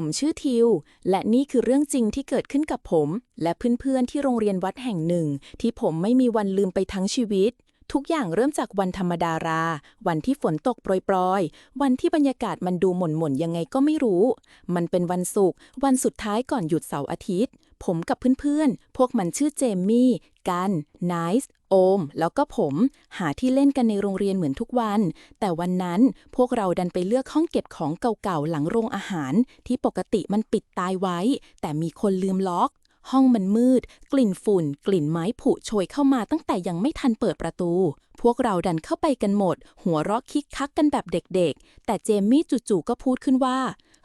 ผมชื่อทิว และนี่คือเรื่องจริงที่เกิดขึ้นกับผม และเพื่อนๆที่โรงเรียนวัดแห่งหนึ่ง ที่ผมไม่มีวันลืมไปทั้งชีวิต ทุกอย่างเริ่มจากวันธรรมดารา วันที่ฝนตกโปรยๆ วันที่บรรยากาศมันดูหม่นๆยังไงก็ไม่รู้ มันเป็นวันศุกร์วันสุดท้ายก่อนหยุดเสาร์อาทิตย์ ผมกับเพื่อนๆ พวกมันชื่อเจมมี่ กัน ไนซ์ อม แล้วก็ผมหาที่เล่นกันในโรงเรียนเหมือนทุกวัน แต่วันนั้นพวกเราดันไปเลือกห้องเก็บของเก่าๆหลังโรงอาหาร ที่ปกติมันปิดตายไว้ แต่มีคนลืมล็อก ห้องมันมืด กลิ่นฝุ่น กลิ่นไม้ผุโชยเข้ามาตั้งแต่ยังไม่ทันเปิดประตู พวกเราดันเข้าไปกันหมด หัวเราะคิกคักกันแบบเด็กๆ แต่เจมมี่จู่ๆก็พูดขึ้นว่า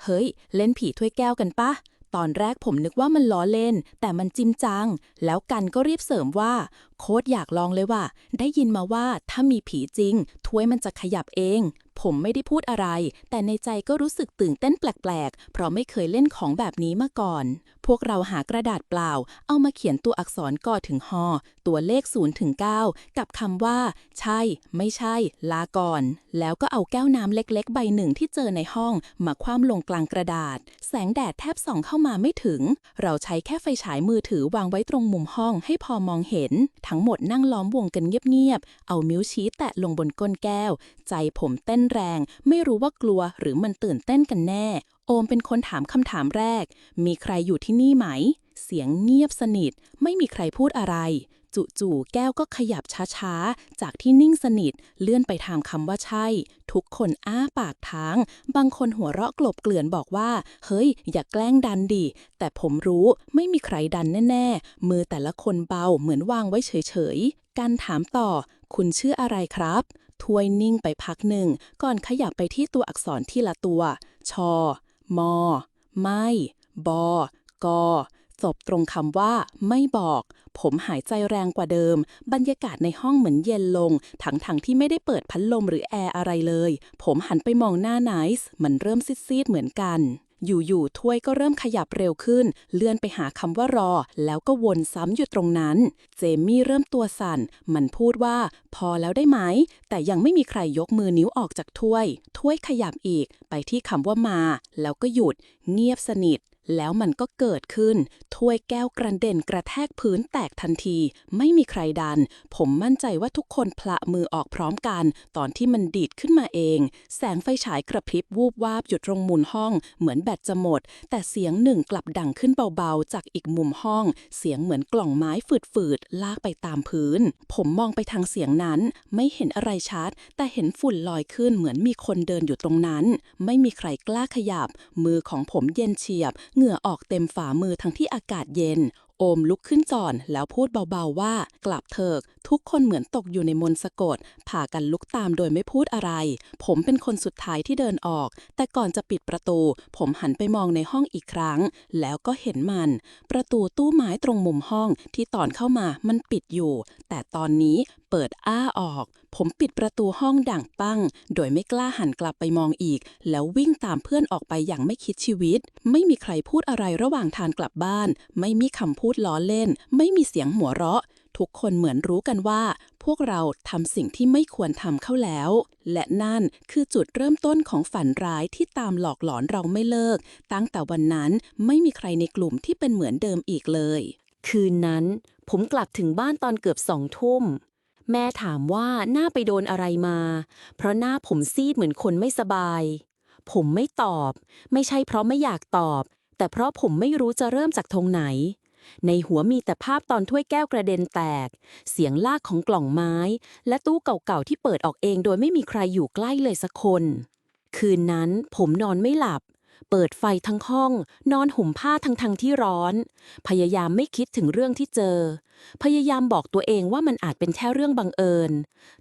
เฮ้ย เล่นผีถ้วยแก้วกันปะตอนแรกผมนึกว่ามันล้อเล่น แต่มันจริงจัง แล้วกันก็รีบเสริมว่า โค้ดอยากลองเลยว่ะได้ยินมาว่าถ้ามีผีจริง ถ้วยมันจะขยับเอง ผมไม่ได้พูดอะไร แต่ในใจก็รู้สึกตื่นเต้นแปลกๆ เพราะไม่เคยเล่นของแบบนี้มาก่อน พวกเราหากระดาษเปล่า เอามาเขียนตัวอักษรกอถึงฮอตัวเลข0ถึง9กับคำว่า ใช่ ไม่ใช่ ลาก่อน แล้วก็เอาแก้วน้ำเล็กๆ ใบหนึ่งที่เจอในห้อง มาคว่ำลงกลางกระดาษ แสงแดดแทบส่องเข้ามาไม่ถึง เราใช้แค่ไฟฉายมือถือวางไว้ตรงมุมห้องให้พอมองเห็นทั้งหมดนั่งล้อมวงกันเงียบๆ เอามิ้วชี้แตะลงบนก้นแก้ว ใจผมเต้นแรง ไม่รู้ว่ากลัวหรือมันตื่นเต้นกันแน่ โอมเป็นคนถามคำถามแรก มีใครอยู่ที่นี่ไหม เสียงเงียบสนิท ไม่มีใครพูดอะไร จู่ๆแก้วก็ขยับช้าๆ จากที่นิ่งสนิทเลื่อนไปทางคำว่าใช่ ทุกคนอ้าปากค้าง บางคนหัวเราะกลบเกลื่อนบอกว่า เฮ้ย อย่าแกล้งดันดิ แต่ผมรู้ไม่มีใครดันแน่ๆ มือแต่ละคนเบาเหมือนวางไว้เฉยๆ การถามต่อ คุณชื่ออะไรครับทวยนิ่งไปพักหนึ่ง ก่อนขยับไปที่ตัวอักษรที่ละตัวชอมอไม่บอกอ จบตรงคำว่า ไม่บอก ผมหายใจแรงกว่าเดิม บรรยากาศในห้องเหมือนเย็นลง ทั้งๆทที่ไม่ได้เปิดพัดลมหรือแอร์อะไรเลย ผมหันไปมองหน้าไนซ์มันเริ่มซีดๆเหมือนกันอยู่ๆ ถ้วยก็เริ่มขยับเร็วขึ้น เลื่อนไปหาคำว่ารอ แล้วก็วนซ้ำอยู่ตรงนั้น เจมี่เริ่มตัวสั่น มันพูดว่า พอแล้วได้ไหม แต่ยังไม่มีใครยกมือนิ้วออกจากถ้วย ถ้วยขยับอีก ไปที่คำว่ามา แล้วก็หยุด เงียบสนิท แล้วมันก็เกิดขึ้น ถ้วยแก้วกระเด็นกระแทกพื้นแตกทันที ไม่มีใครดัน ผมมั่นใจว่าทุกคนพละมือออกพร้อมกัน ตอนที่มันดีดขึ้นมาเอง แสงไฟฉายกระพริบวูบวาบอยู่ตรงมุมห้อง เหมือนแบตจะหมด แต่เสียงหนึ่งกลับดังขึ้นเบาๆ จากอีกมุมห้อง เสียงเหมือนกล่องไม้ฝืดๆ ลากไปตามพื้น ผมมองไปทางเสียงนั้น ไม่เห็นอะไรชัด แต่เห็นฝุ่นลอยขึ้นเหมือนมีคนเดินอยู่ตรงนั้น ไม่มีใครกล้าขยับ มือของผมเย็นเฉียบเหงื่อออกเต็มฝ่ามือทั้งที่อากาศเย็น โอมลุกขึ้นจอนแล้วพูดเบาๆว่า กลับเถิก ทุกคนเหมือนตกอยู่ในมนสะกดพากันลุกตามโดยไม่พูดอะไร ผมเป็นคนสุดท้ายที่เดินออก แต่ก่อนจะปิดประตู ผมหันไปมองในห้องอีกครั้ง แล้วก็เห็นมัน ประตูตู้ไม้ตรงมุมห้องที่ตอนเข้ามามันปิดอยู่ แต่ตอนนี้ เปิดอ้าออก ผมปิดประตูห้องดังปัง โดยไม่กล้าหันกลับไปมองอีก แล้ววิ่งตามเพื่อนออกไปอย่างไม่คิดชีวิต ไม่มีใครพูดอะไรระหว่างทางกลับบ้าน ไม่มีคำพูดล้อเล่น ไม่มีเสียงหัวเราะ ทุกคนเหมือนรู้กันว่า พวกเราทำสิ่งที่ไม่ควรทำเข้าแล้ว และนั่นคือจุดเริ่มต้นของฝันร้ายที่ตามหลอกหลอนเราไม่เลิก ตั้งแต่วันนั้นไม่มีใครในกลุ่มที่เป็นเหมือนเดิมอีกเลย คืนนั้นผมกลับถึงบ้านตอนเกือบสองทุ่ม แม่ถามว่าหน้าไปโดนอะไรมา เพราะหน้าผมซีดเหมือนคนไม่สบาย ผมไม่ตอบ ไม่ใช่เพราะไม่อยากตอบ แต่เพราะผมไม่รู้จะเริ่มจากตรงไหน ในหัวมีแต่ภาพตอนถ้วยแก้วกระเด็นแตก เสียงลากของกล่องไม้ และตู้เก่าๆที่เปิดออกเองโดยไม่มีใครอยู่ใกล้เลยสักคน คืนนั้นผมนอนไม่หลับ เปิดไฟทั้งห้อง นอนห่มผ้าทั้งทงที่ร้อน พยายามไม่คิดถึงเรื่องที่เจอ พยายามบอกตัวเองว่ามันอาจเป็นแค่เรื่องบังเอิญ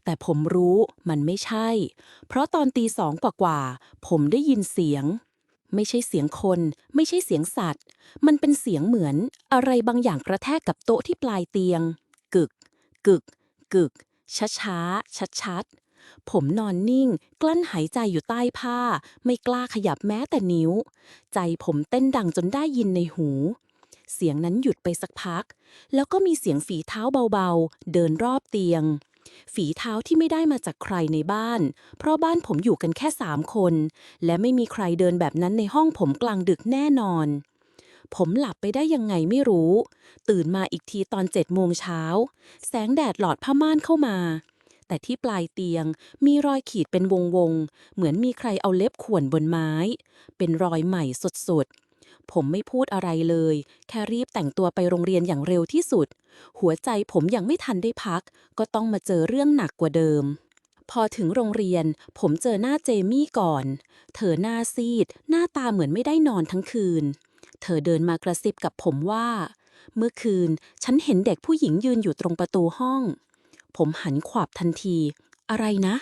แต่ผมรู้มันไม่ใช่ เพราะตอนตีสองกว่าๆผมได้ยินเสียง ไม่ใช่เสียงคน ไม่ใช่เสียงสัตว์ มันเป็นเสียงเหมือน อะไรบางอย่างกระแทกกับโต๊ะที่ปลายเตียง กึก กึก กึก ช้าช้าชัดชัด ผมนอนนิ่ง กลั้นหายใจอยู่ใต้ผ้า ไม่กล้าขยับแม้แต่นิ้ว ใจผมเต้นดังจนได้ยินในหู เสียงนั้นหยุดไปสักพัก แล้วก็มีเสียงฝีเท้าเบาๆ เดินรอบเตียง ฝีเท้าที่ไม่ได้มาจากใครในบ้าน เพราะบ้านผมอยู่กันแค่สามคน และไม่มีใครเดินแบบนั้นในห้องผมกลางดึกแน่นอนผมหลับไปได้ยังไงไม่รู้ ตื่นมาอีกทีตอนเจ็ดโมงเช้า แสงแดดหลอดผ้าม่านเข้ามา แต่ที่ปลายเตียงมีรอยขีดเป็นวงวงๆ เหมือนมีใครเอาเล็บข่วนบนไม้ เป็นรอยใหม่สดๆผมไม่พูดอะไรเลย แค่รีบแต่งตัวไปโรงเรียนอย่างเร็วที่สุด หัวใจผมยังไม่ทันได้พัก ก็ต้องมาเจอเรื่องหนักกว่าเดิม พอถึงโรงเรียน ผมเจอหน้าเจมี่ก่อน เธอหน้าซีด หน้าตาเหมือนไม่ได้นอนทั้งคืน เธอเดินมากระซิบกับผมว่า เมื่อคืน ฉันเห็นเด็กผู้หญิงยืนอยู่ตรงประตูห้อง ผมหันขวับทันที อะไรนะ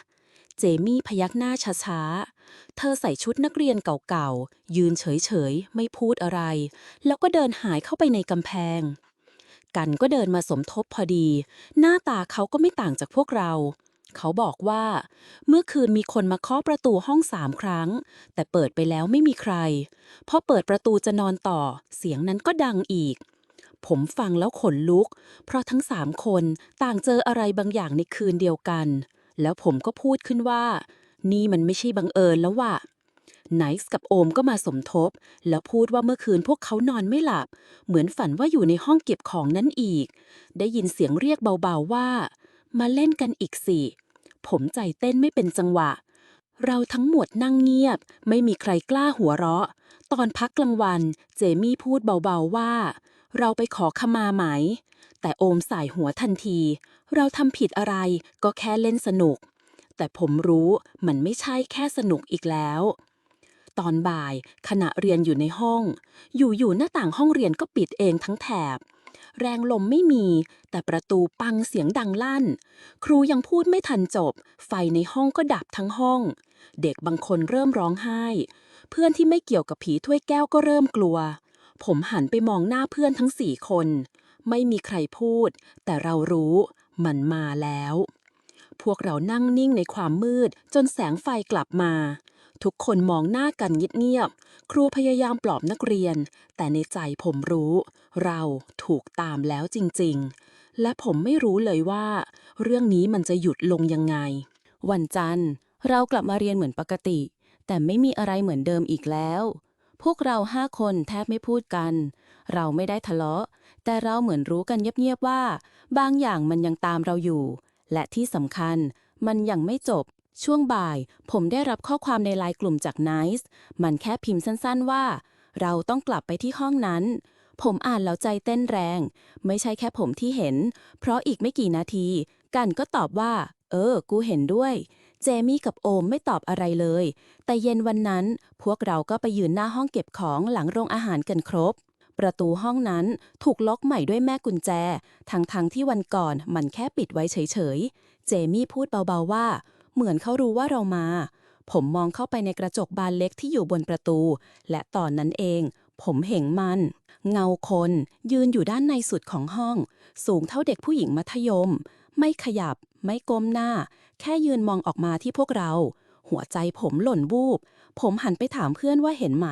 เจมี่พยักหน้าช้าๆ เธอใส่ชุดนักเรียนเก่าๆ ยืนเฉยๆ ไม่พูดอะไร แล้วก็เดินหายเข้าไปในกำแพง กันก็เดินมาสมทบพอดี หน้าตาเขาก็ไม่ต่างจากพวกเรา เขาบอกว่า เมื่อคืนมีคนมาเคาะประตูห้องสามครั้ง แต่เปิดไปแล้วไม่มีใครพอเปิดประตูจะนอนต่อ เสียงนั้นก็ดังอีก ผมฟังแล้วขนลุก เพราะทั้งสามคนต่างเจออะไรบางอย่างในคืนเดียวกัน แล้วผมก็พูดขึ้นว่า นี่มันไม่ใช่บังเอิญแล้วว่ะไนซ์กับโอมก็มาสมทบ แล้วพูดว่าเมื่อคืนพวกเขานอนไม่หลับ เหมือนฝันว่าอยู่ในห้องเก็บของนั้นอีก ได้ยินเสียงเรียกเบาๆว่า มาเล่นกันอีกสิผมใจเต้นไม่เป็นจังหวะ เราทั้งหมดนั่งเงียบ ไม่มีใครกล้าหัวเราะ ตอนพักกลางวัน เจมี่พูดเบาๆว่า เราไปขอขมาไหม แต่โอมสายหัวทันที เราทำผิดอะไรก็แค่เล่นสนุก แต่ผมรู้มันไม่ใช่แค่สนุกอีกแล้ว ตอนบ่ายขณะเรียนอยู่ในห้อง อยู่ๆหน้าต่างห้องเรียนก็ปิดเองทั้งแถบ แรงลมไม่มี แต่ประตูปังเสียงดังลั่น ครูยังพูดไม่ทันจบ ไฟในห้องก็ดับทั้งห้อง เด็กบางคนเริ่มร้องไห้ เพื่อนที่ไม่เกี่ยวกับผีถ้วยแก้วก็เริ่มกลัว ผมหันไปมองหน้าเพื่อนทั้งสี่คน ไม่มีใครพูด แต่เรารู้มันมาแล้ว พวกเรานั่งนิ่งในความมืดจนแสงไฟกลับมา ทุกคนมองหน้ากันเงียบๆครูพยายามปลอบนักเรียน แต่ในใจผมรู้ เราถูกตามแล้วจริงๆ และผมไม่รู้เลยว่า เรื่องนี้มันจะหยุดลงยังไง วันจันทร์ เรากลับมาเรียนเหมือนปกติ แต่ไม่มีอะไรเหมือนเดิมอีกแล้ว พวกเราห้าคนแทบไม่พูดกัน เราไม่ได้ทะเลาะ แต่เราเหมือนรู้กันเงียบๆว่า บางอย่างมันยังตามเราอยู่ และที่สำคัญมันยังไม่จบ ช่วงบ่าย ผมได้รับข้อความในไลน์กลุ่มจากไนซ์มันแค่พิมพ์สั้นๆว่า เราต้องกลับไปที่ห้องนั้น ผมอ่านแล้วใจเต้นแรง ไม่ใช่แค่ผมที่เห็น เพราะอีกไม่กี่นาที กันก็ตอบว่า เออ กูเห็นด้วย เจมี่กับโอมไม่ตอบอะไรเลย แต่เย็นวันนั้นพวกเราก็ไปยืนหน้าห้องเก็บของหลังโรงอาหารกันครบ ประตูห้องนั้นถูกล็อกใหม่ด้วยแม่กุญแจ ทั้งๆทที่วันก่อนมันแค่ปิดไว้เฉยๆ เจมี่พูดเบาๆว่า เหมือนเขารู้ว่าเรามา ผมมองเข้าไปในกระจกบานเล็กที่อยู่บนประตู และตอนนั้นเอง ผมเห็นมัน เงาคนยืนอยู่ด้านในสุดของห้อง สูงเท่าเด็กผู้หญิงมัธยม ไม่ขยับ ไม่ก้มหน้า แค่ยืนมองออกมาที่พวกเรา หัวใจผมหล่นวูบ ผมหันไปถามเพื่อนว่าเห็นไหม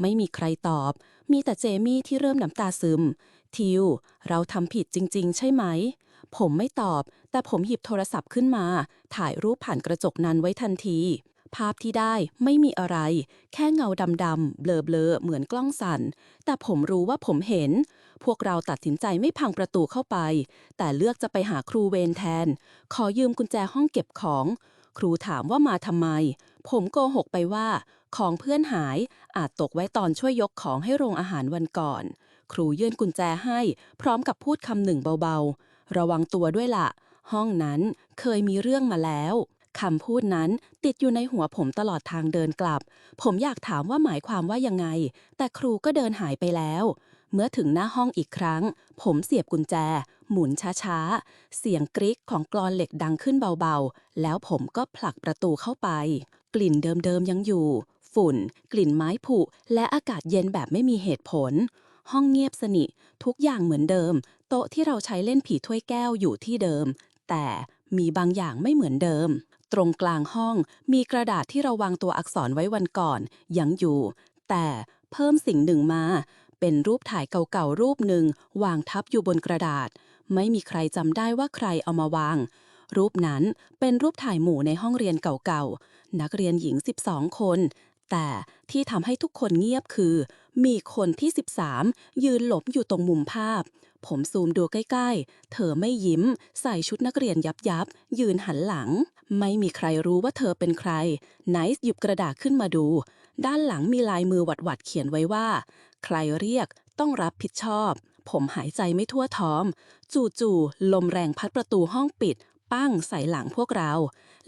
ไม่มีใครตอบ มีแต่เจมี่ที่เริ่มน้ำตาซึม ทิว เราทำผิดจริง ๆ ใช่ไหม ผมไม่ตอบ แต่ผมหยิบโทรศัพท์ขึ้นมา ถ่ายรูปผ่านกระจกนั้นไว้ทันที ภาพที่ได้ไม่มีอะไร แค่เงาดำๆเบลอๆเหมือนกล้องสั่น แต่ผมรู้ว่าผมเห็น พวกเราตัดสินใจไม่พังประตูเข้าไป แต่เลือกจะไปหาครูเวรแทน ขอยืมกุญแจห้องเก็บของ ครูถามว่ามาทำไม ผมโกหกไปว่า ของเพื่อนหายอาจตกไว้ตอนช่วยยกของให้โรงอาหารวันก่อน ครูยื่นกุญแจให้ พร้อมกับพูดคำหนึ่งเบาๆ ระวังตัวด้วยล่ะ ห้องนั้นเคยมีเรื่องมาแล้วคำพูดนั้นติดอยู่ในหัวผมตลอดทางเดินกลับ ผมอยากถามว่าหมายความว่ายังไง แต่ครูก็เดินหายไปแล้ว เมื่อถึงหน้าห้องอีกครั้ง ผมเสียบกุญแจ หมุนช้าๆ เสียงกริ๊กของกรอนเหล็กดังขึ้นเบาๆ แล้วผมก็ผลักประตูเข้าไป กลิ่นเดิมๆยังอยู่ ฝุ่น กลิ่นไม้ผุ และอากาศเย็นแบบไม่มีเหตุผล ห้องเงียบสนิททุกอย่างเหมือนเดิม โต๊ะที่เราใช้เล่นผีถ้วยแก้วอยู่ที่เดิม แต่มีบางอย่างไม่เหมือนเดิม ตรงกลางห้องมีกระดาษที่เราวางตัวอักษรไว้วันก่อนยังอยู่ แต่เพิ่มสิ่งหนึ่งมา เป็นรูปถ่ายเก่าๆรูปหนึ่งวางทับอยู่บนกระดาษ ไม่มีใครจำได้ว่าใครเอามาวาง รูปนั้นเป็นรูปถ่ายหมู่ในห้องเรียนเก่าๆ นักเรียนหญิง 12 คน แต่ที่ทำให้ทุกคนเงียบคือ มีคนที่ 13 ยืนหลบอยู่ตรงมุมภาพ ผมซูมดูใกล้ๆ เธอไม่ยิ้ม ใส่ชุดนักเรียนยับยับๆยืนหันหลัง ไม่มีใครรู้ว่าเธอเป็นใครไนซ์หยิบกระดาษขึ้นมาดู ด้านหลังมีลายมือหวัดๆเขียนไว้ว่า ใครเรียกต้องรับผิดชอบ ผมหายใจไม่ทั่วท้องจู่ๆลมแรงพัดประตูห้องปิด ปั้งใส่หลังพวกเรา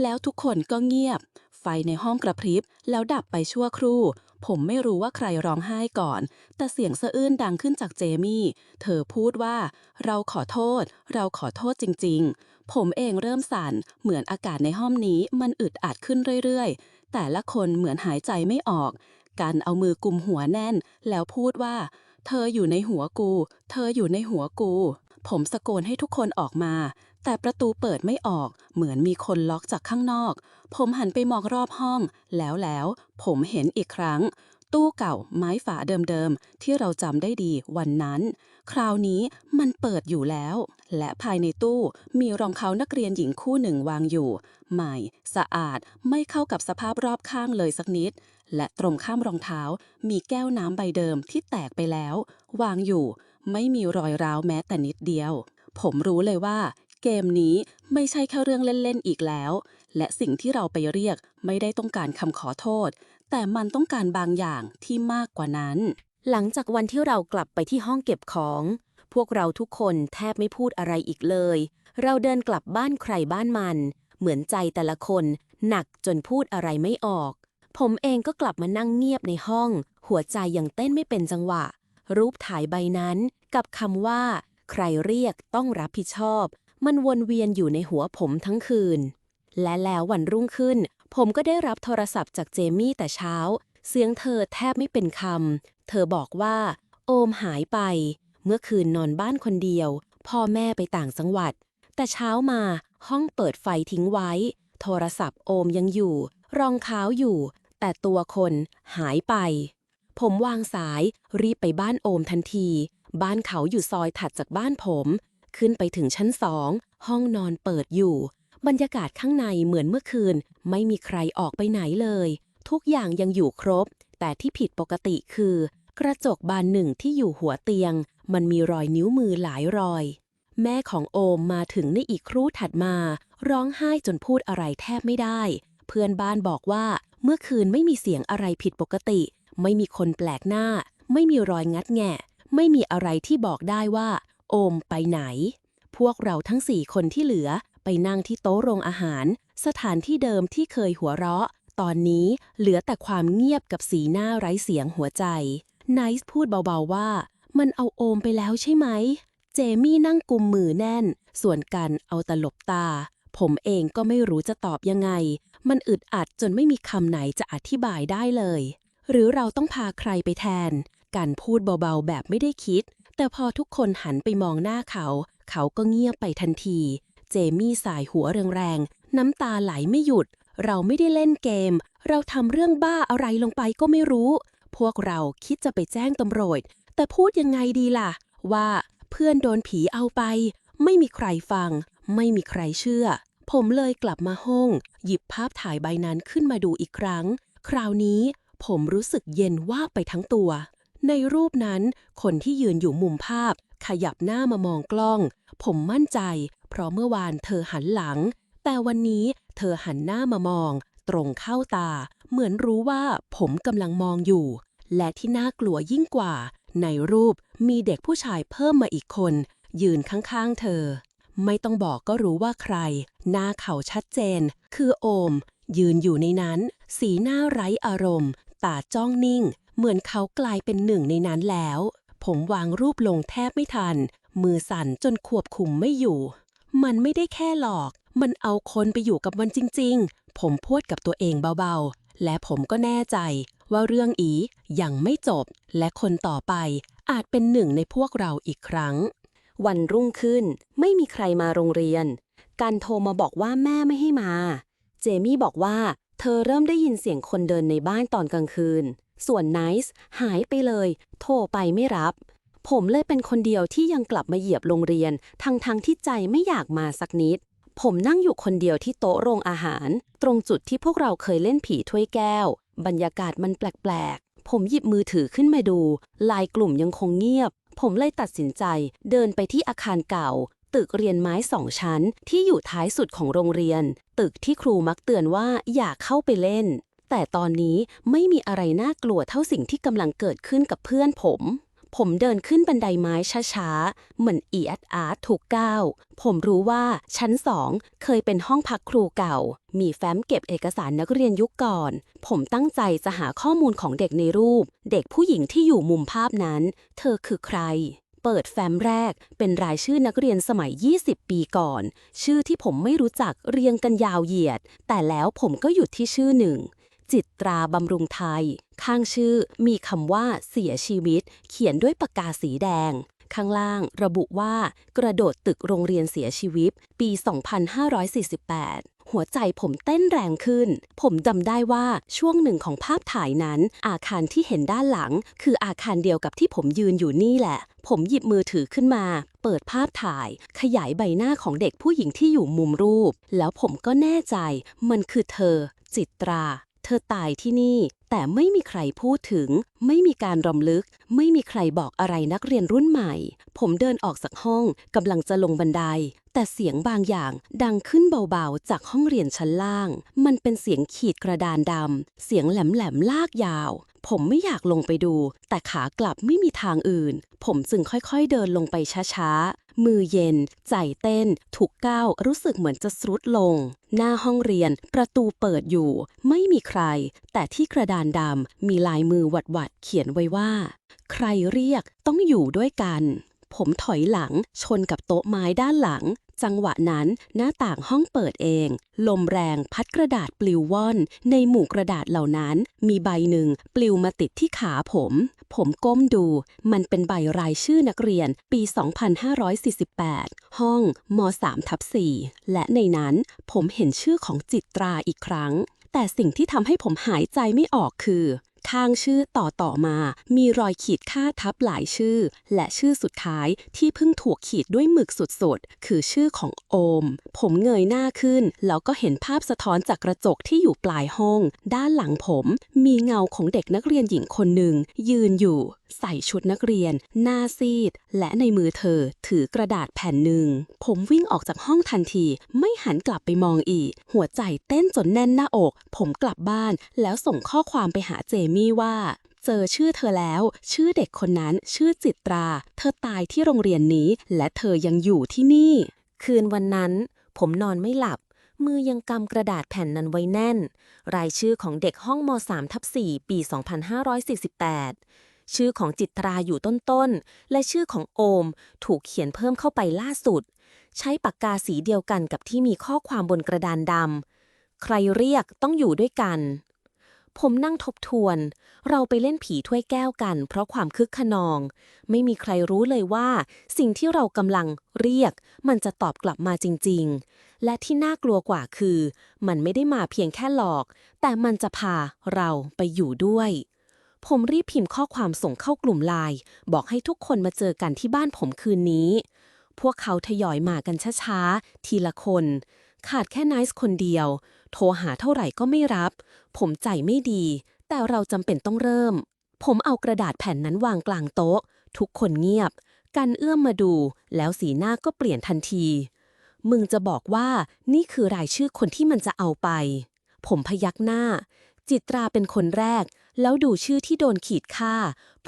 แล้วทุกคนก็เงียบ ไฟในห้องกระพริบ แล้วดับไปชั่วครู่ ผมไม่รู้ว่าใครร้องไห้ก่อน แต่เสียงสะอื้นดังขึ้นจากเจมี่ เธอพูดว่า เราขอโทษ เราขอโทษจริง ๆ ผมเองเริ่มสั่นเหมือนอากาศในห้องนี้มันอึดอัดขึ้นเรื่อยๆ แต่ละคนเหมือนหายใจไม่ออก กันเอามือกุมหัวแน่น แล้วพูดว่า เธออยู่ในหัวกู เธออยู่ในหัวกู ผมสะโกนให้ทุกคนออกมา แต่ประตูเปิดไม่ออก เหมือนมีคนล็อกจากข้างนอก ผมหันไปมองรอบห้อง แล้วแล้ว ผมเห็นอีกครั้ง ตู้เก่าไม้ฝาเดิมๆ ที่เราจำได้ดีวันนั้น คราวนี้มันเปิดอยู่แล้ว และภายในตู้มีรองเท้านักเรียนหญิงคู่หนึ่งวางอยู่ ใหม่ สะอาดไม่เข้ากับสภาพรอบข้างเลยสักนิด และตรงข้ามรองเท้ามีแก้วน้ำใบเดิมที่แตกไปแล้ว วางอยู่ ไม่มีรอยร้าวแม้แต่นิดเดียว ผมรู้เลยว่าเกมนี้ไม่ใช่แค่เรื่องเล่น ๆ อีกแล้ว และสิ่งที่เราไปเรียกไม่ได้ต้องการคำขอโทษ แต่มันต้องการบางอย่างที่มากกว่านั้น หลังจากวันที่เรากลับไปที่ห้องเก็บของ พวกเราทุกคนแทบไม่พูดอะไรอีกเลย เราเดินกลับบ้านใครบ้านมัน เหมือนใจแต่ละคนหนักจนพูดอะไรไม่ออก ผมเองก็กลับมานั่งเงียบในห้อง หัวใจยังเต้นไม่เป็นจังหวะ รูปถ่ายใบนั้นกับคำว่า ใครเรียกต้องรับผิดชอบ มันวนเวียนอยู่ในหัวผมทั้งคืน และแล้ววันรุ่งขึ้น ผมก็ได้รับโทรศัพท์จากเจมี่แต่เช้า เสียงเธอแทบไม่เป็นคำ เธอบอกว่า โอมหายไป เมื่อคืนนอนบ้านคนเดียว พ่อแม่ไปต่างจังหวัด แต่เช้ามาห้องเปิดไฟทิ้งไว้ โทรศัพท์โอมยังอยู่ รองเท้าอยู่ แต่ตัวคนหายไป ผมวางสายรีบไปบ้านโอมทันที บ้านเขาอยู่ซอยถัดจากบ้านผม ขึ้นไปถึงชั้นสอง ห้องนอนเปิดอยู่ บรรยากาศข้างในเหมือนเมื่อคืน ไม่มีใครออกไปไหนเลย ทุกอย่างยังอยู่ครบ แต่ที่ผิดปกติคือ กระจกบานหนึ่งที่อยู่หัวเตียง มันมีรอยนิ้วมือหลายรอย แม่ของโอมมาถึงในอีกครู่ถัดมา ร้องไห้จนพูดอะไรแทบไม่ได้ เพื่อนบ้านบอกว่า เมื่อคืนไม่มีเสียงอะไรผิดปกติ ไม่มีคนแปลกหน้า ไม่มีรอยงัดแงะ ไม่มีอะไรที่บอกได้ว่า โอมไปไหน พวกเราทั้งสี่คนที่เหลือ ไปนั่งที่โต๊ะโรงอาหาร สถานที่เดิมที่เคยหัวเราะ ตอนนี้เหลือแต่ความเงียบกับสีหน้าไร้เสียงหัวใจไนซ์พูดเบาๆว่า มันเอาโอมไปแล้วใช่ไหม เจมี่นั่งกุมมือแน่น ส่วนกันเอาตลบตา ผมเองก็ไม่รู้จะตอบยังไง มันอึดอัดจนไม่มีคำไหนจะอธิบายได้เลย หรือเราต้องพาใครไปแทน กันพูดเบาๆแบบไม่ได้คิด แต่พอทุกคนหันไปมองหน้าเขา เขาก็เงียบไปทันที เจมี่สายหัวแรงๆ น้ำตาไหลไม่หยุด เราไม่ได้เล่นเกม เราทำเรื่องบ้าอะไรลงไปก็ไม่รู้ พวกเราคิดจะไปแจ้งตำรวจ แต่พูดยังไงดีล่ะ ว่าเพื่อนโดนผีเอาไป ไม่มีใครฟัง ไม่มีใครเชื่อ ผมเลยกลับมาห้อง หยิบภาพถ่ายใบนั้นขึ้นมาดูอีกครั้ง คราวนี้ผมรู้สึกเย็นว่าไปทั้งตัว ในรูปนั้นคนที่ยืนอยู่มุมภาพ ขยับหน้ามามองกล้อง ผมมั่นใจ เพราะเมื่อวานเธอหันหลัง แต่วันนี้เธอหันหน้ามามอง ตรงเข้าตา เหมือนรู้ว่าผมกำลังมองอยู่ และที่น่ากลัวยิ่งกว่า ในรูปมีเด็กผู้ชายเพิ่มมาอีกคน ยืนข้างๆเธอ ไม่ต้องบอกก็รู้ว่าใคร หน้าเขาชัดเจน คือโอม ยืนอยู่ในนั้น สีหน้าไร้อารมณ์ ตาจ้องนิ่ง เหมือนเขากลายเป็นหนึ่งในนั้นแล้ว ผมวางรูปลงแทบไม่ทัน มือสั่นจนควบคุมไม่อยู่ มันไม่ได้แค่หลอก มันเอาคนไปอยู่กับมันจริง ๆ ผมพูดกับตัวเองเบาๆ และผมก็แน่ใจ ว่าเรื่องอียังไม่จบ และคนต่อไปอาจเป็นหนึ่งในพวกเราอีกครั้ง วันรุ่งขึ้นไม่มีใครมาโรงเรียนกันโทรมาบอกว่าแม่ไม่ให้มา เจมี่บอกว่า เธอเริ่มได้ยินเสียงคนเดินในบ้านตอนกลางคืน ส่วนไนซ์หายไปเลย โทรไปไม่รับ ผมเลยเป็นคนเดียวที่ยังกลับมาเหยียบโรงเรียน ทั้งๆทที่ใจไม่อยากมาสักนิด ผมนั่งอยู่คนเดียวที่โต๊ะโรงอาหาร ตรงจุดที่พวกเราเคยเล่นผีถ้วยแก้ว บรรยากาศมันแปลกๆ ผมหยิบมือถือขึ้นมาดูลายกลุ่มยังคงเงียบ ผมเลยตัดสินใจ เดินไปที่อาคารเก่า ตึกเรียนไม้สองชั้น ที่อยู่ท้ายสุดของโรงเรียน ตึกที่ครูมักเตือนว่าอย่าเข้าไปเล่น แต่ตอนนี้ไม่มีอะไรน่ากลัวเท่าสิ่งที่กำลังเกิดขึ้นกับเพื่อนผม ผมเดินขึ้นบันไดไม้ช้าๆ เหมือนอีแอดอาร์ตถูกก้าวผมรู้ว่าชั้นสองเคยเป็นห้องพักครูเก่า มีแฟ้มเก็บเอกสารนักเรียนยุคก่อน ผมตั้งใจจะหาข้อมูลของเด็กในรูป เด็กผู้หญิงที่อยู่มุมภาพนั้น เธอคือใครเปิดแฟ้มแรกเป็นรายชื่อนักเรียนสมัย 20 ปีก่อน ชื่อที่ผมไม่รู้จักเรียงกันยาวเหยียด แต่แล้วผมก็หยุดที่ชื่อหนึ่ง จิตราบำรุงไทย ข้างชื่อมีคำว่าเสียชีวิต เขียนด้วยปากกาสีแดง ข้างล่างระบุว่า กระโดดตึกโรงเรียนเสียชีวิต ปี 2548หัวใจผมเต้นแรงขึ้น ผมจำได้ว่าช่วงหนึ่งของภาพถ่ายนั้น อาคารที่เห็นด้านหลัง คืออาคารเดียวกับที่ผมยืนอยู่นี่แหละ ผมหยิบมือถือขึ้นมา เปิดภาพถ่าย ขยายใบหน้าของเด็กผู้หญิงที่อยู่มุมรูป แล้วผมก็แน่ใจ มันคือเธอ จิตรา เธอตายที่นี่ แต่ไม่มีใครพูดถึง ไม่มีการรำลึก ไม่มีใครบอกอะไรนักเรียนรุ่นใหม่ ผมเดินออกจากห้องกำลังจะลงบันได แต่เสียงบางอย่างดังขึ้นเบาๆ จากห้องเรียนชั้นล่าง มันเป็นเสียงขีดกระดานดำเสียงแหลมๆลากยาว ผมไม่อยากลงไปดู แต่ขากลับไม่มีทางอื่น ผมจึงค่อยๆเดินลงไปช้าๆ มือเย็น ใจเต้น ถูกก้าวรู้สึกเหมือนจะสรุดลง หน้าห้องเรียน ประตูเปิดอยู่ ไม่มีใคร แต่ที่กระดานดำมีลายมือหวัดๆเขียนไว้ว่า ใครเรียกต้องอยู่ด้วยกัน ผมถอยหลังชนกับโต๊ะไม้ด้านหลัง จังหวะนั้นหน้าต่างห้องเปิดเอง ลมแรงพัดกระดาษปลิวว่อน ในหมู่กระดาษเหล่านั้น มีใบหนึ่งปลิวมาติดที่ขาผม ผมก้มดู มันเป็นใบรายชื่อนักเรียนปี 2548 ห้องม3ทับ4และในนั้นผมเห็นชื่อของจิตราอีกครั้ง แต่สิ่งที่ทำให้ผมหายใจไม่ออกคือ ข้างชื่อต่อต่อมา มีรอยขีดค่าทับหลายชื่อ และชื่อสุดท้ายที่เพิ่งถูกขีดด้วยหมึกสุดๆ คือชื่อของโอม ผมเงยหน้าขึ้น แล้วก็เห็นภาพสะท้อนจากกระจกที่อยู่ปลายห้อง ด้านหลังผม มีเงาของเด็กนักเรียนหญิงคนหนึ่ง ยืนอยู่ ใส่ชุดนักเรียน หน้าซีด และในมือเธอ ถือกระดาษแผ่นหนึ่ง ผมวิ่งออกจากห้องทันที ไม่หันกลับไปมองอีก หัวใจเต้นจนแน่นหน้าอก ผมกลับบ้าน แล้วส่งข้อความไปหาเจมีนี่ว่า เจอชื่อเธอแล้ว ชื่อเด็กคนนั้น ชื่อจิตรา เธอตายที่โรงเรียนนี้ และเธอยังอยู่ที่นี่ คืนวันนั้น ผมนอนไม่หลับ มือยังกำกระดาษแผ่นนั้นไว้แน่น รายชื่อของเด็กห้องม 3 ทับ4ปี 2548 ชื่อของจิตราอยู่ต้นๆ และชื่อของโอมถูกเขียนเพิ่มเข้าไปล่าสุด ใช้ปากกาสีเดียวกันกับที่มีข้อความบนกระดานดำใครเรียกต้องอยู่ด้วยกัน ผมนั่งทบทวน เราไปเล่นผีถ้วยแก้วกัน เพราะความคึกขนอง ไม่มีใครรู้เลยว่า สิ่งที่เรากำลังเรียก มันจะตอบกลับมาจริง ๆ และที่น่ากลัวกว่าคือ มันไม่ได้มาเพียงแค่หลอก แต่มันจะพาเราไปอยู่ด้วย ผมรีบพิมพ์ข้อความส่งเข้ากลุ่มไลน์บอกให้ทุกคนมาเจอกันที่บ้านผมคืนนี้ พวกเขาทยอยมากันช้าๆ ทีละคน ขาดแค่ไนซ์คนเดียว โทรหาเท่าไหร่ก็ไม่รับ ผมใจไม่ดี แต่เราจำเป็นต้องเริ่ม ผมเอากระดาษแผ่นนั้นวางกลางโต๊ะ ทุกคนเงียบ กันเอื้อมมาดู แล้วสีหน้าก็เปลี่ยนทันที มึงจะบอกว่านี่คือรายชื่อคนที่มันจะเอาไป ผมพยักหน้า จิตราเป็นคนแรก แล้วดูชื่อที่โดนขีดค่า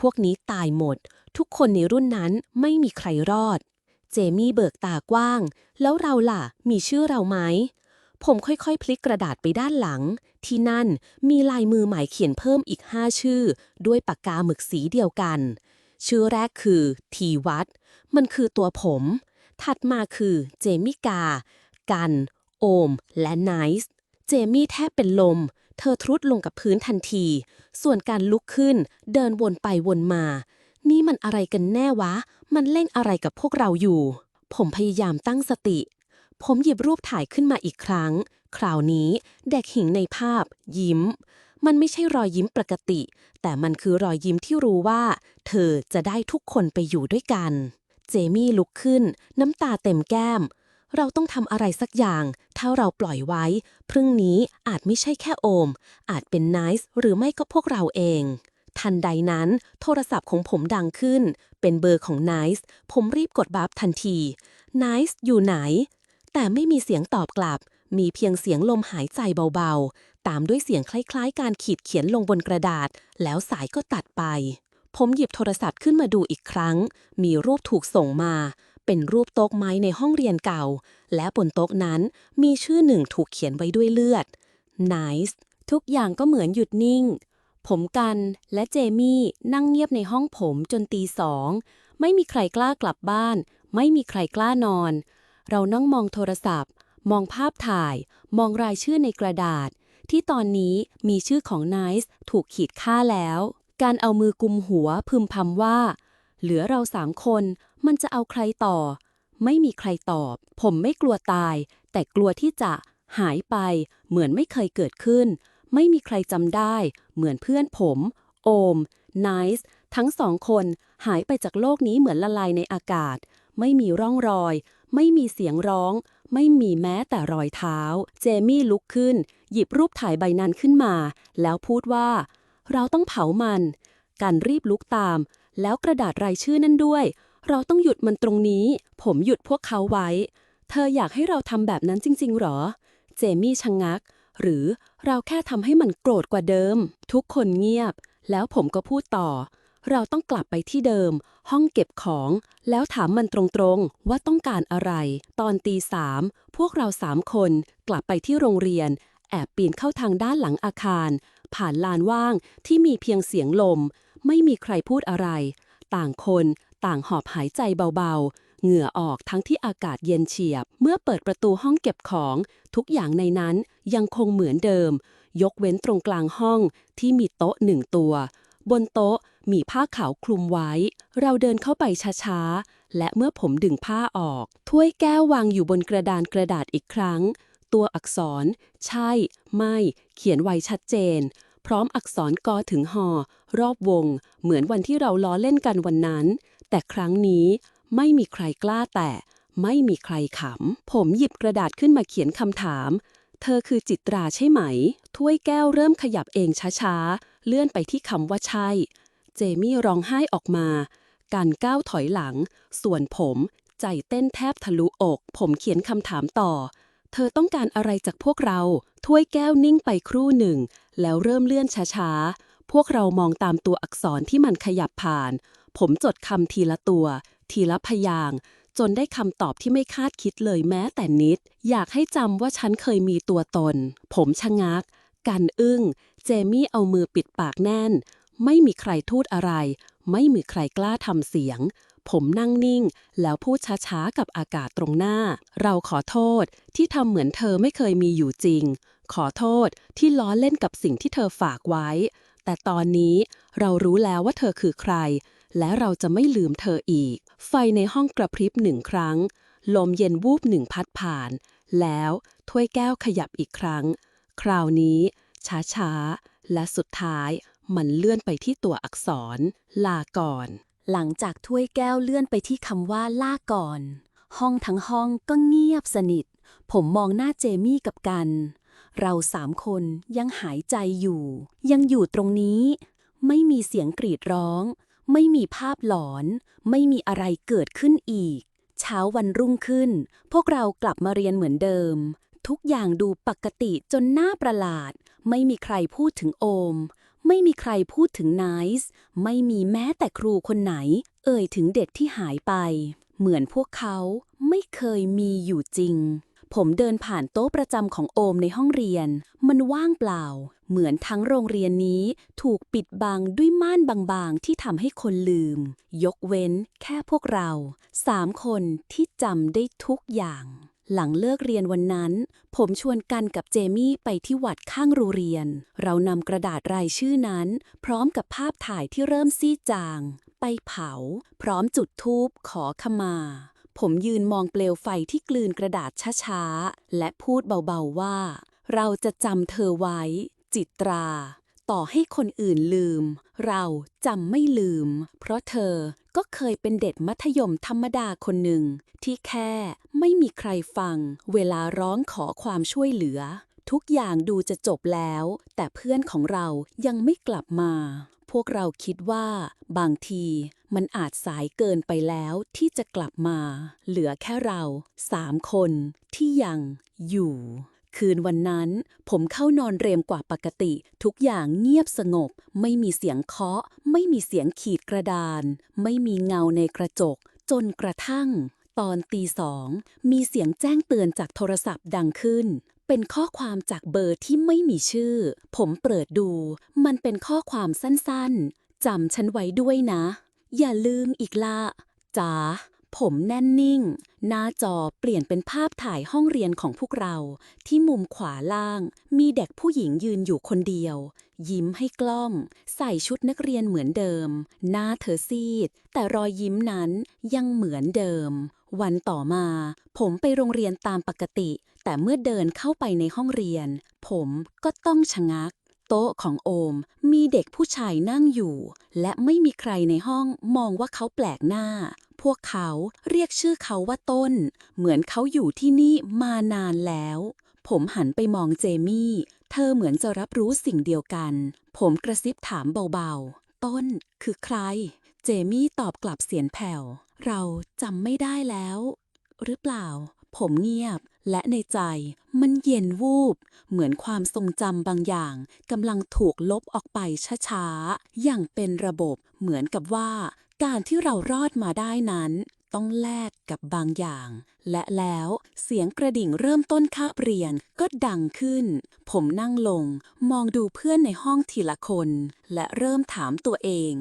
พวกนี้ตายหมด ทุกคนในรุ่นนั้นไม่มีใครรอด เจมี่เบิกตากว้าง แล้วเราล่ะ มีชื่อเราไหม ผมค่อยๆ พลิกกระดาษไปด้านหลัง ที่นั่นมีลายมือหมายเขียนเพิ่มอีกห้าชื่อ ด้วยปากกาหมึกสีเดียวกัน ชื่อแรกคือ ทีวัตมันคือตัวผม ถัดมาคือ เจมิกา กัน โอม และไนซ์เจมี่แทบเป็นลม เธอทรุดลงกับพื้นทันที ส่วนการลุกขึ้น เดินวนไปวนมา นี่มันอะไรกันแน่วะ มันเล่นอะไรกับพวกเราอยู่ ผมพยายามตั้งสติ ผมหยิบรูปถ่ายขึ้นมาอีกครั้ง คราวนี้เด็กหิงในภาพ ยิ้ม มันไม่ใช่รอยยิ้มปกติ แต่มันคือรอยยิ้มที่รู้ว่า เธอจะได้ทุกคนไปอยู่ด้วยกัน เจมี่ลุกขึ้น น้ำตาเต็มแก้ม เราต้องทำอะไรสักอย่าง ถ้าเราปล่อยไว้ พรุ่งนี้อาจไม่ใช่แค่โอม อาจเป็นไนซ์หรือไม่ก็พวกเราเอง ทันใดนั้น โทรศัพท์ของผมดังขึ้น เป็นเบอร์ของไนซ์ผมรีบกดบัฟทันทีไนซ์อยู่ไหน แต่ไม่มีเสียงตอบกลับ มีเพียงเสียงลมหายใจเบาๆ ตามด้วยเสียงคล้ายๆ การขีดเขียนลงบนกระดาษ แล้วสายก็ตัดไป ผมหยิบโทรศัพท์ขึ้นมาดูอีกครั้ง มีรูปถูกส่งมา เป็นรูปโต๊ะไม้ในห้องเรียนเก่า และบนโต๊ะนั้นมีชื่อหนึ่งถูกเขียนไว้ด้วยเลือด Nice ทุกอย่างก็เหมือนหยุดนิ่ง ผมกันและเจมี่นั่งเงียบในห้องผมจนตีสอง ไม่มีใครกล้ากลับบ้าน ไม่มีใครกล้านอน เรานั่งมองโทรศัพท์ มองภาพถ่าย มองรายชื่อในกระดาษ ที่ตอนนี้มีชื่อของไนซ์ถูกขีดค่าแล้ว การเอามือกุมหัวพึมพำว่า เหลือเราสามคนมันจะเอาใครต่อ ไม่มีใครตอบ ผมไม่กลัวตาย แต่กลัวที่จะหายไปเหมือนไม่เคยเกิดขึ้น ไม่มีใครจำได้ เหมือนเพื่อนผม โอม ไนซ์ ทั้งสองคนหายไปจากโลกนี้เหมือนละลายในอากาศ ไม่มีร่องรอย ไม่มีเสียงร้อง ไม่มีแม้แต่รอยเท้า เจมี่ลุกขึ้น หยิบรูปถ่ายใบนั้นขึ้นมา แล้วพูดว่า เราต้องเผามันการรีบลุกตาม แล้วกระดาษรายชื่อนั่นด้วย เราต้องหยุดมันตรงนี้ ผมหยุดพวกเขาไว้ เธออยากให้เราทำแบบนั้นจริง ๆ หรอ เจมี่ชะงงัก หรือเราแค่ทำให้มันโกรธกว่าเดิม ทุกคนเงียบ แล้วผมก็พูดต่อ เราต้องกลับไปที่เดิม ห้องเก็บของ แล้วถามมันตรงๆ ว่าต้องการอะไร ตอนตีสามพวกเราสามคนกลับไปที่โรงเรียน แอบปีนเข้าทางด้านหลังอาคาร ผ่านลานว่างที่มีเพียงเสียงลม ไม่มีใครพูดอะไร ต่างคน ต่างหอบหายใจเบาๆ เหงื่อออกทั้งที่อากาศเย็นเฉียบ เมื่อเปิดประตูห้องเก็บของ ทุกอย่างในนั้นยังคงเหมือนเดิม ยกเว้นตรงกลางห้องที่มีโต๊ะหนึ่งตัว บนโต๊ะมีผ้าขาวคลุมไว้ เราเดินเข้าไปช้าๆ และเมื่อผมดึงผ้าออก ถ้วยแก้ววางอยู่บนกระดานกระดาษอีกครั้ง ตัวอักษร ใช่ ไม่ เขียนไว้ชัดเจน พร้อมอักษรกอถึงหอรอบวง เหมือนวันที่เราล้อเล่นกันวันนั้น แต่ครั้งนี้ ไม่มีใครกล้าแตะ ไม่มีใครขำ ผมหยิบกระดาษขึ้นมาเขียนคำถาม เธอคือจิตราใช่ไหม ถ้วยแก้วเริ่มขยับเองช้าๆ เลื่อนไปที่คำว่าใช่ เจมี่ร้องไห้ออกมา การก้าวถอยหลัง ส่วนผม ใจเต้นแทบทะลุอก ผมเขียนคำถามต่อ เธอต้องการอะไรจากพวกเรา ถ้วยแก้วนิ่งไปครู่หนึ่ง แล้วเริ่มเลื่อนช้าๆพวกเรามองตามตัวอักษรที่มันขยับผ่าน ผมจดคำทีละตัว ทีละพยางค์จนได้คำตอบที่ไม่คาดคิดเลยแม้แต่นิด อยากให้จำว่าฉันเคยมีตัวตน ผมชะงัก กันอึ้ง เจมี่เอามือปิดปากแน่น ไม่มีใครทูดอะไร ไม่มีใครกล้าทำเสียง ผมนั่งนิ่ง แล้วพูดช้าๆ กับอากาศตรงหน้า เราขอโทษที่ทำเหมือนเธอไม่เคยมีอยู่จริง ขอโทษที่ล้อเล่นกับสิ่งที่เธอฝากไว้ แต่ตอนนี้เรารู้แล้วว่าเธอคือใคร และเราจะไม่ลืมเธออีก ไฟในห้องกระพริบหนึ่งครั้ง ลมเย็นวูบหนึ่งพัดผ่าน แล้วถ้วยแก้วขยับอีกครั้ง คราวนี้ช้าๆ และสุดท้ายมันเลื่อนไปที่ตัวอักษร ลาก่อน หลังจากถ้วยแก้วเลื่อนไปที่คำว่าลาก่อน ห้องทั้งห้องก็เงียบสนิท ผมมองหน้าเจมี่กับกัน เราสามคนยังหายใจอยู่ ยังอยู่ตรงนี้ ไม่มีเสียงกรีดร้อง ไม่มีภาพหลอน ไม่มีอะไรเกิดขึ้นอีก เช้าวันรุ่งขึ้น พวกเรากลับมาเรียนเหมือนเดิม ทุกอย่างดูปกติจนน่าประหลาด ไม่มีใครพูดถึงโอม ไม่มีใครพูดถึงไนซ์ไม่มีแม้แต่ครูคนไหน เอ่ยถึงเด็กที่หายไป เหมือนพวกเขาไม่เคยมีอยู่จริง ผมเดินผ่านโต๊ะประจำของโอมในห้องเรียน มันว่างเปล่า เหมือนทั้งโรงเรียนนี้ถูกปิดบังด้วยม่านบางๆ ที่ทำให้คนลืม ยกเว้นแค่พวกเราสามคนที่จำได้ทุกอย่าง หลังเลิกเรียนวันนั้น ผมชวนกันกับเจมี่ไปที่วัดข้างโรงเรียน เรานำกระดาษรายชื่อนั้น พร้อมกับภาพถ่ายที่เริ่มซีดจาง ไปเผา พร้อมจุดธูปขอขมา ผมยืนมองเปลวไฟที่กลืนกระดาษช้าๆ และพูดเบาๆว่า เราจะจำเธอไว้ จิตรา ต่อให้คนอื่นลืม เราจำไม่ลืม เพราะเธอก็เคยเป็นเด็กมัธยมธรรมดาคนหนึ่ง ที่แค่ไม่มีใครฟัง เวลาร้องขอความช่วยเหลือ ทุกอย่างดูจะจบแล้ว แต่เพื่อนของเรายังไม่กลับมา พวกเราคิดว่าบางทีมันอาจสายเกินไปแล้วที่จะกลับมา เหลือแค่เราสามคนที่ยังอยู่ คืนวันนั้น ผมเข้านอนเร็วกว่าปกติ ทุกอย่างเงียบสงบ ไม่มีเสียงเคาะ ไม่มีเสียงขีดกระดาน ไม่มีเงาในกระจก จนกระทั่ง ตอนตีสอง มีเสียงแจ้งเตือนจากโทรศัพท์ดังขึ้น เป็นข้อความจากเบอร์ที่ไม่มีชื่อ ผมเปิดดู มันเป็นข้อความสั้นๆ จำฉันไว้ด้วยนะ อย่าลืมอีกละจ๋าผมแน่นนิ่ง หน้าจอเปลี่ยนเป็นภาพถ่ายห้องเรียนของพวกเรา ที่มุมขวาล่าง มีเด็กผู้หญิงยืนอยู่คนเดียว ยิ้มให้กล้อง ใส่ชุดนักเรียนเหมือนเดิม หน้าเธอซีด แต่รอยยิ้มนั้นยังเหมือนเดิม วันต่อมา ผมไปโรงเรียนตามปกติ แต่เมื่อเดินเข้าไปในห้องเรียน ผมก็ต้องชะงัก โต๊ะของโอมมีเด็กผู้ชายนั่งอยู่ และไม่มีใครในห้องมองว่าเขาแปลกหน้า พวกเขาเรียกชื่อเขาว่าต้น เหมือนเขาอยู่ที่นี่มานานแล้ว ผมหันไปมองเจมี่ เธอเหมือนจะรับรู้สิ่งเดียวกัน ผมกระซิบถามเบาๆ ต้นคือใคร เจมี่ตอบกลับเสียงแผ่ว เราจำไม่ได้แล้ว หรือเปล่า ผมเงียบ และในใจมันเย็นวูบ เหมือนความทรงจำบางอย่างกำลังถูกลบออกไปช้าๆ อย่างเป็นระบบเหมือนกับว่า การที่เรารอดมาได้นั้น ต้องแลกกับบางอย่าง และแล้วเสียงกระดิ่งเริ่มต้นคาบเรียนก็ดังขึ้น ผมนั่งลง มองดูเพื่อนในห้องทีละคน และเริ่มถามตัวเอง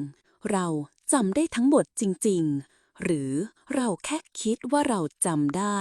เราจำได้ทั้งหมดจริง ๆ หรือเราแค่คิดว่าเราจำได้